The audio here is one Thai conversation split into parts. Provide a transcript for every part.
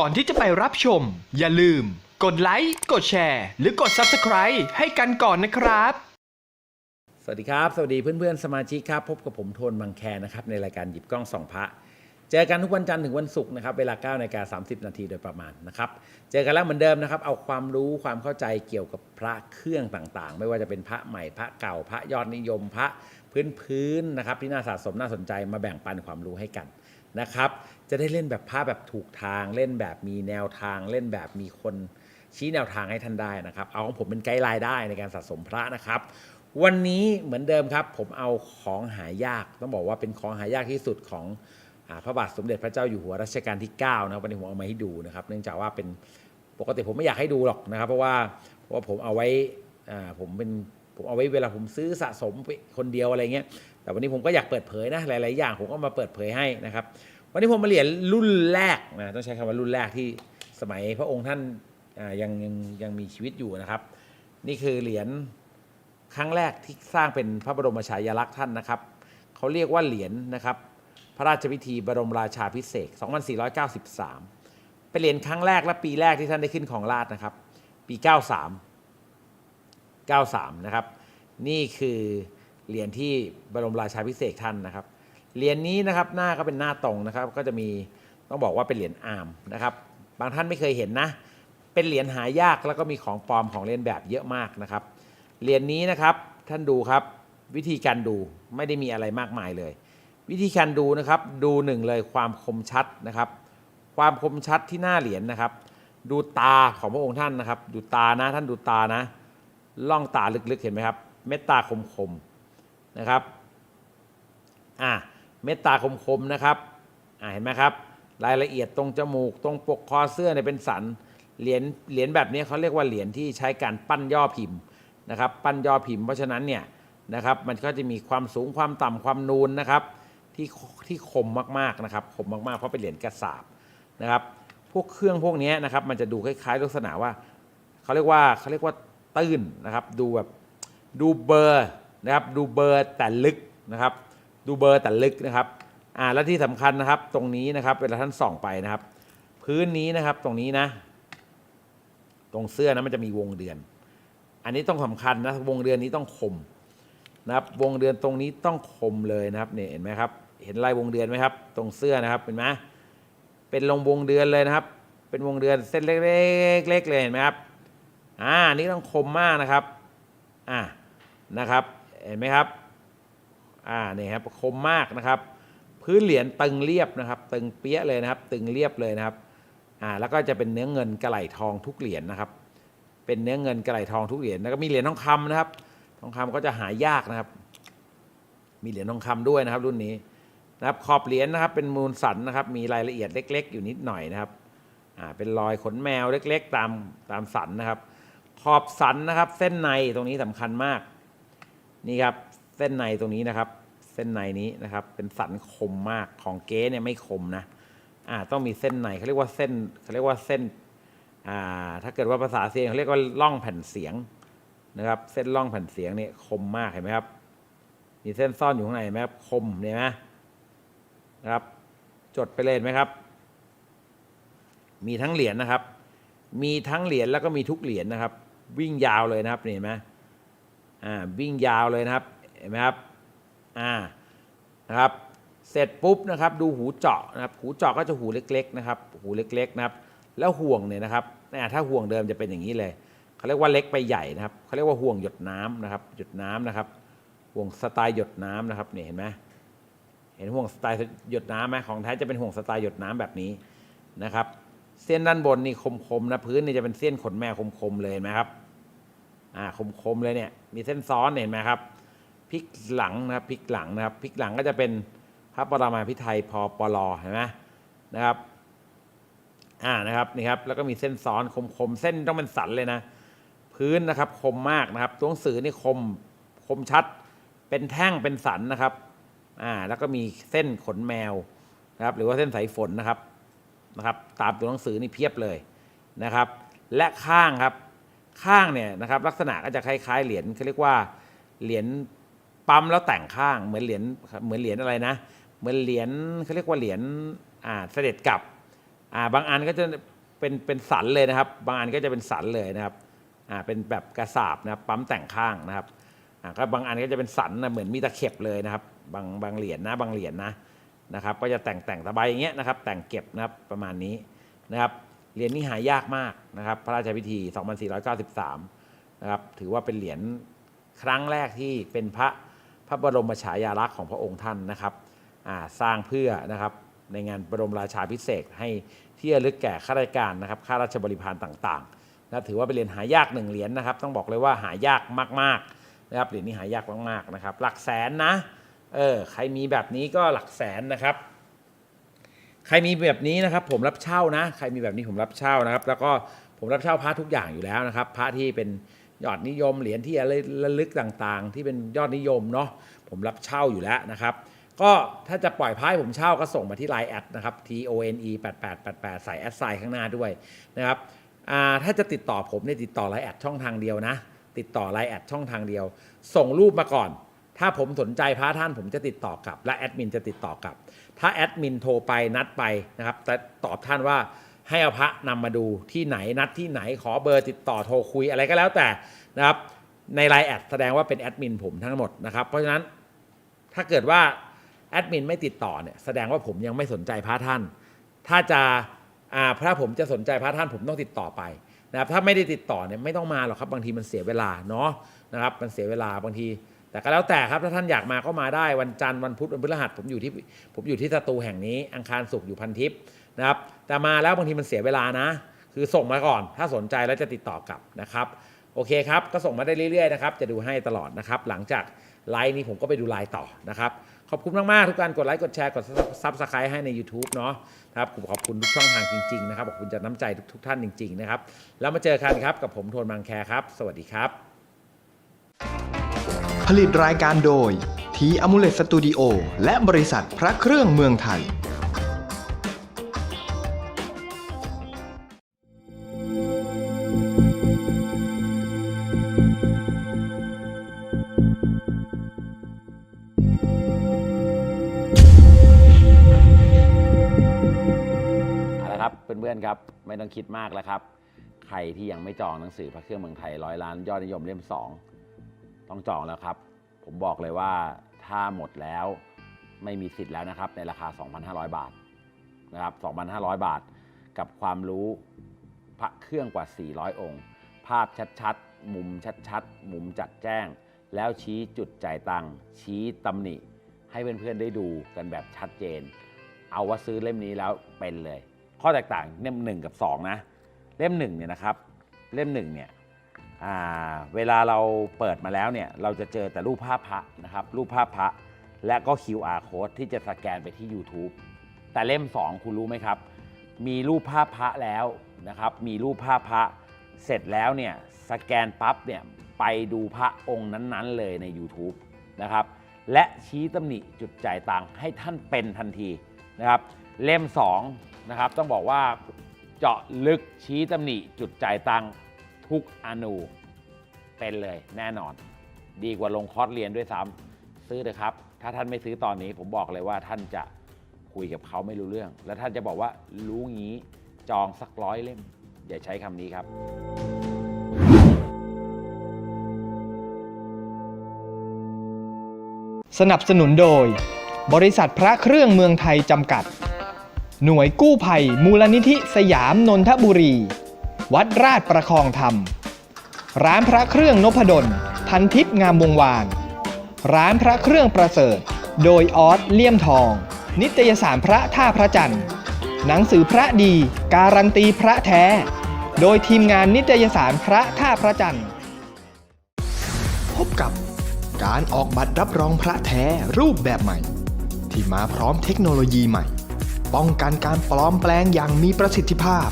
ก่อนที่จะไปรับชม อย่าลืม กดไลค์ กดแชร์ หรือกด Subscribe ให้กันก่อนนะครับ สวัสดีครับ สวัสดีเพื่อนๆ สมาชิกครับ พบกับผมโทนบางแคนะครับ ในรายการหยิบกล้องส่องพระ เจอกันทุกวันจันทร์ถึงวันศุกร์นะครับ เวลา9นาฬิกา30 นาทีโดยประมาณนะครับ เจอกันแล้วเหมือนเดิมนะครับ เอาความรู้ความเข้าใจเกี่ยวกับพระเครื่องต่างๆ ไม่ว่าจะเป็นพระใหม่พระเก่าพระยอดนิยมพระพื้นๆนะครับที่น่าสะสมน่าสนใจมาแบ่งปันความรู้ให้กัน นะครับ จะได้เล่นแบบพระแบบถูกทาง เล่นแบบมีแนวทาง เล่นแบบมีคนชี้แนวทางให้ท่านได้นะครับ เอาของผมเป็นไกด์ไลน์ได้ในการสะสมพระนะครับ วันนี้เหมือนเดิมครับ ผมเอาของหายากต้องบอกว่าเป็นของหายากที่สุดของอพระบาทสมเด็จพระเจ้าอยู่หัวรัชกาลที่9นะครับวันนี้ผมเอามาให้ดูนะครับ เนื่องจากว่าเป็นปกติผมไม่อยากให้ดูหรอกนะครับ เพราะว่าเพราะว่าผมเอาไว้ผมเป็นผมเอาไว้เวลาผมซื้อสะสมคนเดียวอะไรเงี้ย แต่วันนี้ผมก็อยากเปิดเผยนะหลาย ๆ อย่างผมก็มาเปิดเผยให้นะครับ วันนี้ผมมาเหรียญรุ่นแรกนะต้องใช้คำว่ารุ่นแรกที่สมัยพระองค์ท่านยังยังยังมีชีวิตอยู่นะครับ นี่คือเหรียญครั้งแรกที่สร้างเป็นพระบรมฉายาลักษณ์ท่านนะครับเขาเรียกว่าเหรียญนะครับพระราชพิธีบรมราชาพิเศษ 2493 เป็นเหรียญครั้งแรกและปีแรกที่ท่านได้ขึ้นของราชนะครับ ปี 93 93 นะครับ นี่คือ เหรียญที่บรมราชาพิเศษท่านนะครับ เหรียญนี้นะครับหน้าก็เป็นหน้าตรงนะครับ ก็จะมีต้องบอกว่าเป็นเหรียญอาร์มนะครับ บางท่านไม่เคยเห็นนะ เป็นเหรียญหายากแล้วก็มีของปลอมของเล่นแบบเยอะมากนะครับ เหรียญนี้นะครับท่านดูครับวิธีการดูไม่ได้มีอะไรมากมายเลย วิธีการดูนะครับดูหนึ่งเลยความคมชัดนะครับ ความคมชัดที่หน้าเหรียญนะครับ ดูตาของพระองค์ท่านนะครับ ดูตานะท่านดูตานะล่องตาลึกๆเห็นไหมครับ เม็ดตาคมๆ นะครับอะเม็ดตาคมๆนะครับอะเห็นไหมครับ รายละเอียดตรงจมูกตรงปกคอเสื้อเนี่ยเป็นสันเหรียญเหรียญแบบนี้เขาเรียกว่าเหรียญที่ใช้การปั้นย่อพิมพ์นะครับ ปั้นย่อพิมพ์เพราะฉะนั้นเนี่ยนะครับมันก็จะมีความสูงความต่ำความนูนนะครับที่ที่คมมากๆนะครับคมมากๆเพราะเป็นเหรียญกระสาบนะครับ พวกเครื่องพวกนี้นะครับ มันจะดูคล้ายๆ ลักษณะว่าเขาเรียกว่าเขาเรียกว่าตื้นนะครับ ดูแบบดูเบอร์ นะครับดูเบอร์แต่ลึกนะครับ ดูเบอร์แต่ลึกนะครับอ่าและที่สำคัญนะครับตรงนี้นะครับเวลาท่านส่องไปนะครับ พื้นนี้นะครับตรงนี้นะ ตรงเสื้อนะมันจะมีวงเดือน อันนี้ต้องสำคัญนะวงเดือนนี้ต้องคมนะครับวงเดือนตรงนี้ต้องคมเลยนะครับเนี่ยเห็นไหมครับ เห็นลายวงเดือนไหมครับ ตรงเสื้อนะครับเห็นไหมเป็นลงวงเดือนเลยนะครับ เป็นวงเดือนเส้นเล็กๆเลยเห็นไหมครับอ่านนี้ต้องคมมากนะครับอ่านะครับ เห็นไหมครับอ่านี่ครับคมมากนะครับ พื้นเหรียญตึงเรียบนะครับ ตึงเปี้ยเลยนะครับ ตึงเรียบเลยนะครับอ่าแล้วก็จะเป็นเนื้อเงินกระไหลทองทุกเหรียญนะครับ เป็นเนื้อเงินกระไหลทองทุกเหรียญแล้วก็มีเหรียญทองคำนะครับ ทองคำก็จะหายากนะครับ มีเหรียญทองคำด้วยนะครับ รุ่นนี้นะครับขอบเหรียญนะครับ เป็นมูลสันนะครับ มีรายละเอียดเล็ก ๆ อยู่นิดหน่อยนะครับอ่าเป็นรอยขนแมวเล็ก ๆ ตามตามสันนะครับ ขอบสันนะครับ เส้นในตรงนี้สำคัญมาก นี่ครับเส้นในตรงนี้นะครับ เส้นในนี้นะครับ เป็นสันคมมากของเก๊เนี่ยไม่คมนะอ่าต้องมีเส้นในเขาเรียกว่าเส้นเขาเรียกว่าเส้นอ่าถ้าเกิดว่าภาษาเสียงเขาเรียกว่าล่องแผ่นเสียงนะครับ เส้นล่องแผ่นเสียงเนี่ยคมมากเห็นไหมครับมีเส้นซ่อนอยู่ข้างในไหมครับคมเห็นไหมนะครับ จดไปเลยไหมครับ มีทั้งเหรียญนะครับ มีทั้งเหรียญแล้วก็มีทุกเหรียญนะครับ วิ่งยาวเลยนะครับเห็นไหม อ่าวิ่งยาวเลยนะครับเห็นไหมครับอ่านะครับเสร็จปุ๊บนะครับดูหูเจาะนะครับหูเจาะก็จะหูเล็กๆนะครับหูเล็กๆนะครับแล้วห่วงเนี่ยนะครับถ้าห่วงเดิมจะเป็นอย่างนี้เลยเขาเรียกว่าเล็กไปใหญ่นะครับเขาเรียกว่าห่วงหยดน้ำนะครับหยดน้ำนะครับห่วงสไตล์หยดน้ำนะครับเนี่ยเห็นไหมเห็นห่วงสไตล์หยดน้ำไหมของแท้จะเป็นห่วงสไตล์หยดน้ำแบบนี้นะครับ เส้นด้านบนนี่คมๆนะพื้นนี่จะเป็นเส้นขนแมวคมๆเลยนไหมครับ อ่าคมๆเลยเนี่ยมีเส้นซ้อนเห็นไหมครับพลิกหลังนะครับพลิกหลังนะครับพลิกหลังก็จะเป็นพระปรมาภิไธยพอปลอเห็นไหมนะครับอ่านะครับนี่ครับแล้วก็มีเส้นซ้อนคมๆเส้นต้องเป็นสันเลยนะ พื้นนะครับคมมากนะครับ ตัวหนังสือนี่คมคมชัด เป็นแท่งเป็นสันนะครับอ่าแล้วก็มีเส้นขนแมวนะครับ หรือว่าเส้นสายฝนนะครับนะครับ ตามตัวหนังสือนี่เพียบเลยนะครับ และข้างครับ ข้างเนี่ยนะครับลักษณะก็จะคล้ายๆ เหรียญเขาเรียกว่าเหรียญปั๊มแล้วแต่งข้างเหมือนเหรียญเหมือนเหรียญอะไรนะ เหมือนเหรียญเขาเรียกว่าเหรียญอ่าเสด็จกลับอ่าบางอันก็จะเป็นเป็นสันเลยนะครับ บางอันก็จะเป็นสันเลยนะครับอ่าเป็นแบบกระสาบนะครับปั๊มแต่งข้างนะครับอ่าก็บางอันก็จะเป็นสันนะเหมือนมีตะเข็บเลยนะครับ บางบางเหรียญนะบางเหรียญนะนะครับ ก็จะแต่งแต่งตะไบอย่างเงี้ยนะครับ แต่งเก็บนะครับประมาณนี้นะครับ เหรียญนี้หายากมากนะครับ พระราชพิธี 2493 นะครับ ถือว่าเป็นเหรียญครั้งแรกที่เป็นพระพระบรมฉายาลักษณ์ของพระองค์ท่านนะครับสร้างเพื่อนะครับในงานบรมราชาพิเศษให้ที่ระลึกแก่ข้าราชการนะครับข้าราชบริพารต่างๆนะถือว่าเป็นเหรียญหายากหนึ่งเหรียญนะครับ ต้องบอกเลยว่าหายากมากๆนะครับเหรียญนี้หายากมากๆนะครับ หลักแสนนะเออใครมีแบบนี้ก็หลักแสนนะครับ ใครมีแบบนี้นะครับ ผมรับเช่านะ ใครมีแบบนี้ผมรับเช่านะครับ แล้วก็ผมรับเช่าพระทุกอย่างอยู่แล้วนะครับ พระที่เป็นยอดนิยมเหรียญที่ระลึกต่างๆ ที่เป็นยอดนิยมเนาะผมรับเช่าอยู่แล้วนะครับ ก็ถ้าจะปล่อยพระผมเช่าก็ส่งมาที่ Line แอดนะครับ T O N E 8888ใส่แอดไซน์ข้างหน้าด้วยนะครับถ้าจะติดต่อผมเนี่ยติดต่อ Line แอดช่องทางเดียวนะ ติดต่อ Line แอดช่องทางเดียว ส่งรูปมาก่อน ถ้าผมสนใจพระท่านผมจะติดต่อกลับ และแอดมินจะติดต่อกลับ ถ้าแอดมินโทรไปนัดไปนะครับแต่ตอบท่านว่าให้เอาพระนำมาดูที่ไหนนัดที่ไหนขอเบอร์ติดต่อโทรคุยอะไรก็แล้วแต่นะครับในไลน์แอดแสดงว่าเป็นแอดมินผมทั้งหมดนะครับเพราะฉะนั้นถ้าเกิดว่าแอดมินไม่ติดต่อเนี่ยแสดงว่าผมยังไม่สนใจพระท่าน ถ้าจะอ่าถ้าผมจะสนใจพระท่านผมต้องติดต่อไปนะครับถ้าไม่ได้ติดต่อเนี่ยไม่ต้องมาหรอกครับบางทีมันเสียเวลาเนาะนะครับมันเสียเวลาบางที แต่ก็แล้วแต่ครับถ้าท่านอยากมาก็มาได้วันจันทร์วันพุธวันพฤหัสผมอยู่ที่ผมอยู่ที่สตูแห่งนี้ อังคารศุกร์อยู่พันทิพย์นะครับแต่มาแล้วบางทีมันเสียเวลานะ คือส่งมาก่อน ถ้าสนใจแล้วจะติดต่อกลับนะครับโอเคครับก็ส่งมาได้เรื่อยๆนะครับจะดูให้ตลอดนะครับหลังจากไลน์นี้ผมก็ไปดูไลน์ต่อนะครับขอบคุณมากๆทุกการกดไลค์กดแชร์กดซับสไครต์ให้ใน YouTube เนาะนะครับผมขอบคุณทุกช่องทางจริงๆนะครับขอบคุณจากน้ำใจทุกๆท่านจริงๆนะครับแล้วมาเจอกันครับกับผมโทนบางแคครับ สวัสดีครับ ผลิตรายการโดย ทีอมูเลตสตูดิโอและบริษัทพระเครื่องเมืองไทย เอาละครับเพื่อนๆครับไม่ต้องคิดมากแล้วครับ ใครที่ยังไม่จองหนังสือพระเครื่องเมืองไทยร้อยล้านยอดนิยมเล่ม2 ต้องจองแล้วครับ ผมบอกเลยว่าถ้าหมดแล้วไม่มีสิทธิ์แล้วนะครับ ในราคา 2,500 บาทนะครับ 2,500 บาท กับความรู้พระเครื่องกว่า 400 องค์ ภาพชัดๆ มุมชัดๆ มุมจัดแจ้ง แล้วชี้จุดจ่ายตังค์ชี้ตำหนิ ให้เพื่อนๆได้ดูกันแบบชัดเจน เอาว่าซื้อเล่มนี้แล้วเป็นเลย ข้อแตกต่างเล่มหนึ่งกับสองนะ เล่มหนึ่งเนี่ยนะครับ เล่มหนึ่งเนี่ย เวลาเราเปิดมาแล้วเนี่ยเราจะเจอแต่รูปภาพพระนะครับ รูปภาพพระและก็ QR code ที่จะสแกนไปที่ YouTube แต่เล่ม 2 คุณรู้ไหมครับ มีรูปภาพพระแล้วนะครับ มีรูปภาพพระเสร็จแล้วเนี่ยสแกนปั๊บเนี่ยไปดูพระองค์นั้นๆเลยใน YouTube นะครับ และชี้ตำหนิจุดจ่ายตังค์ให้ท่านเป็นทันทีนะครับ เล่ม2นะครับต้องบอกว่าเจาะลึกชี้ตำหนิจุดจ่ายตังค์ ทุกอนูเป็นเลยแน่นอน ดีกว่าลงคอร์สเรียนด้วยซ้ำซื้อเลยครับ ถ้าท่านไม่ซื้อตอนนี้ผมบอกเลยว่าท่านจะคุยกับเขาไม่รู้เรื่อง แล้วท่านจะบอกว่ารู้งี้จองสักร้อยเล่ม อย่าใช้คำนี้ครับสนับสนุนโดย บริษัทพระเครื่องเมืองไทยจำกัด หน่วยกู้ภัยมูลนิธิสยามนนทบุรี วัดราชประคองธรรม ร้านพระเครื่องนพดล พันทิพย์งามวงวาน ร้านพระเครื่องประเสริฐ โดยออสเลี่ยมทอง นิตยสารพระท่าพระจันทร์ หนังสือพระดี การันตีพระแท้ โดยทีมงานนิตยสารพระท่าพระจันทร์ พบกับการออกบัตรรับรองพระแท้รูปแบบใหม่ ที่มาพร้อมเทคโนโลยีใหม่ ป้องกันการปลอมแปลงอย่างมีประสิทธิภาพ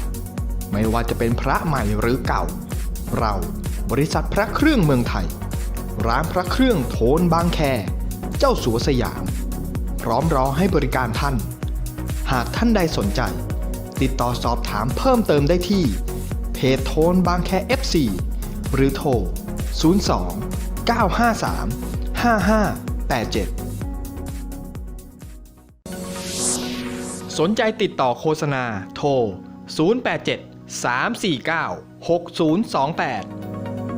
ไม่ว่าจะเป็นพระใหม่หรือเก่า เราบริษัทพระเครื่องเมืองไทย ร้านพระเครื่องโทนบางแค เจ้าสัวสยาม พร้อมรอให้บริการท่าน หากท่านใดสนใจ ติดต่อสอบถามเพิ่มเติมได้ที่ เพจโทนบางแค FC หรือโทร 02 953 5587 สนใจติดต่อโฆษณาโทร 087 349 6028